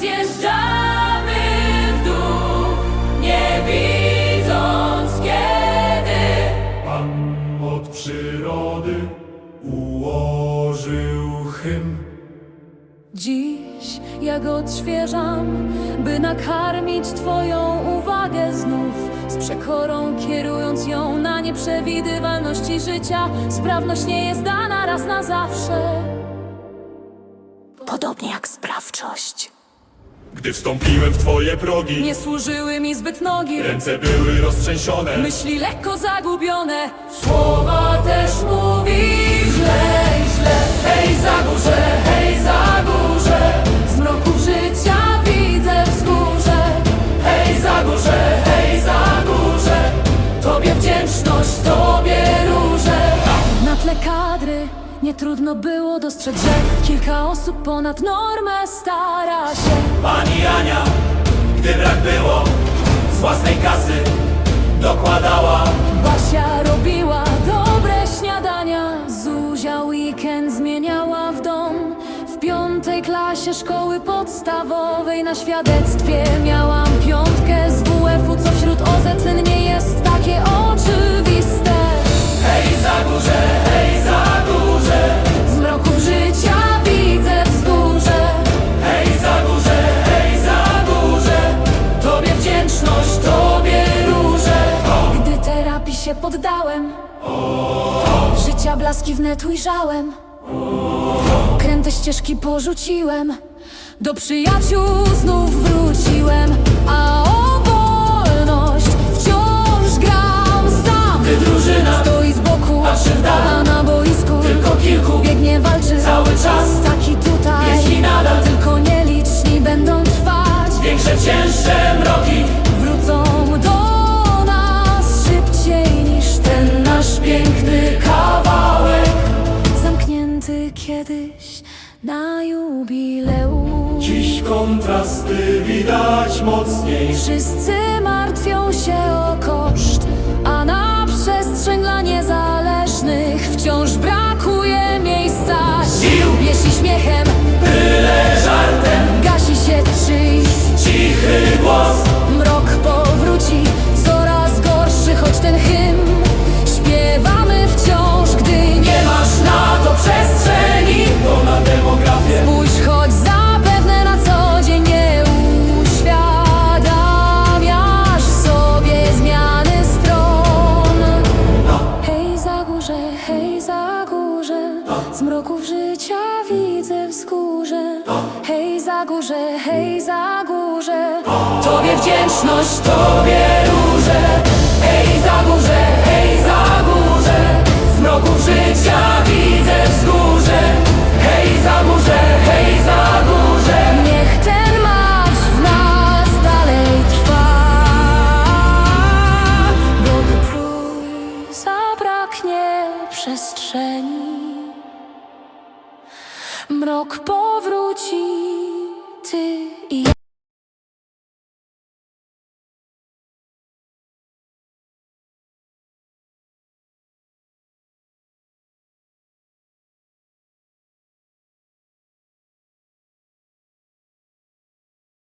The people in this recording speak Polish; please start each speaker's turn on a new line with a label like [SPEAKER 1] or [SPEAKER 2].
[SPEAKER 1] zjeżdżamy w dół, nie widząc kiedy.
[SPEAKER 2] Pan od przyrody ułożył hymn.
[SPEAKER 1] Dziś ja go odświeżam, by nakarmić Twoją uwagę znów Z przekorą kierując ją na nieprzewidywalności życia Sprawność nie jest dana raz na zawsze Podobnie jak sprawczość
[SPEAKER 2] Gdy wstąpiłem w twoje progi,
[SPEAKER 1] Nie służyły mi zbyt nogi.
[SPEAKER 2] ręce były roztrzęsione.
[SPEAKER 1] Myśli lekko zagubione. Słowa też mówi źle, źle. Hej za górze, hej za górze. Z mroków życia widzę wzgórze. Hej za górze, hej za górze. Tobie wdzięczność, Tobie róże. Na tle kadry nie trudno było dostrzec, że Kilka osób ponad normę stara się
[SPEAKER 2] Pani Ania, gdy brak było, z własnej kasy dokładała.
[SPEAKER 1] Basia robiła dobre śniadania. Zuzia weekend zmieniała w dom. W piątej klasie szkoły podstawowej Na świadectwie miałam piątkę z WF-u Co wśród OZN nie jest takie oczywiste się poddałem. Życia blaski wnet ujrzałem. Kręte ścieżki porzuciłem. Do przyjaciół znów wróciłem A na jubileusz.
[SPEAKER 2] dziś kontrasty widać mocniej.
[SPEAKER 1] Wszyscy martwią się górze, z mroków życia widzę wzgórze. Hej za górze, hej za górze, Tobie wdzięczność, Tobie róże.
[SPEAKER 2] Hej za górze, hej za górze, z mroków życia widzę wzgórze. Hej za górze, hej za górze.
[SPEAKER 1] Niech ten marsz w nas dalej trwa Bo gdy zabraknie przestrzeni Mrok powróci, ty i ja